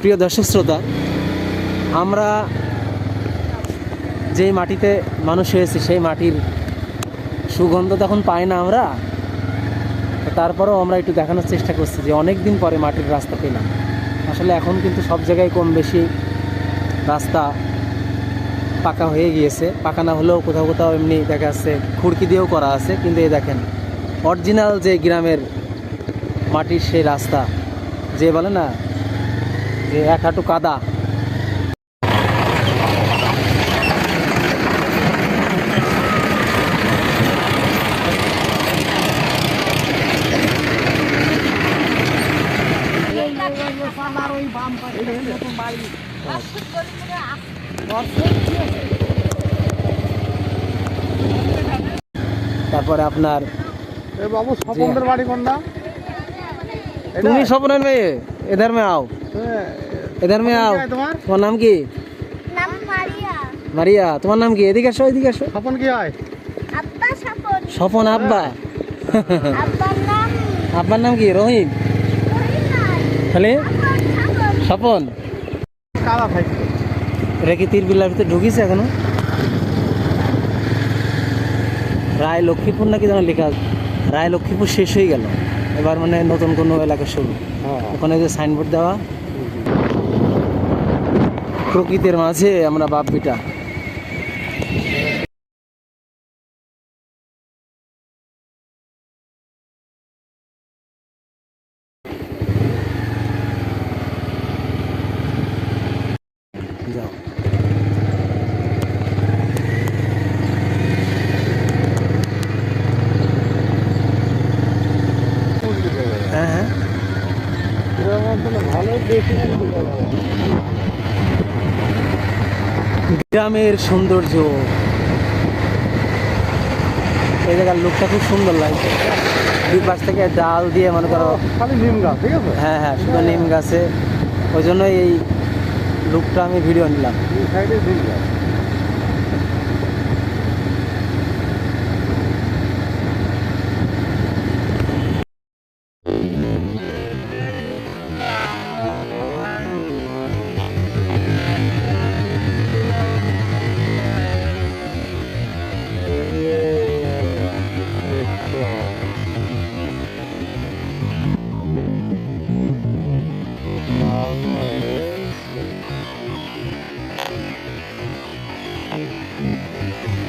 প্রিয় দর্শক শ্রোতা, আমরা যেই মাটিতে মানুষ হয়েছি, সেই মাটির সুগন্ধ তখন পাই না আমরা। তারপরেও আমরা একটু দেখানোর চেষ্টা করছি যে অনেক দিন পরে মাটির রাস্তা পেলাম। আসলে এখন কিন্তু সব জায়গায় কম বেশি রাস্তা পাকা হয়ে গিয়েছে। পাকা না হলেও কোথাও কোথাও এমনি দেখা যাচ্ছে, খুড়কি দিয়েও করা আছে। কিন্তু এই দেখেন অরিজিনাল যে গ্রামের মাটির সেই রাস্তা, যে বলে না যে এক হাঁটু কাদা। তারপরে আপনার বাবু স্বপনদের বাড়ি কোনটা? তুমি স্বপ্নের মেয়ে এধার মে আও। এধার মে আও তোমার? নাম কি? নাম মারিয়া। মারিয়া তোমার নাম কি? এদিকে আসো এদিকে আসো। স্বপন কি হয়? আব্বা সাপন স্বপন আব্বা। আব্বার নাম আব্বার নাম কি? রহিম সাপন স্বপন কালা থাকবে এটা কি তীর বিল্লার ভিতরে ঢুকিয়েছে এখনও? রায় লক্ষ্মীপুর নাকি যেন লেখা রায় লক্ষ্মীপুর শেষ হয়ে গেল। এবার মানে নতুন কোনো এলাকা শুরু। হ্যাঁ। ওখানে যে সাইনবোর্ড দেওয়া প্রকৃতির মাঝে আমরা বাপ বিটা যাও হ্যাঁ হ্যাঁ ভালো দেখি গ্রামের সৌন্দর্য। এই জায়গার লোকটা খুব সুন্দর লাগছে। দুই পাশ থেকে ডাল দিয়ে মনে করো নিম গাছ ঠিক আছে? হ্যাঁ হ্যাঁ শুধু নিম গাছে। ওই জন্যই এই লুকটা আমি ভিডিও নিলাম। Música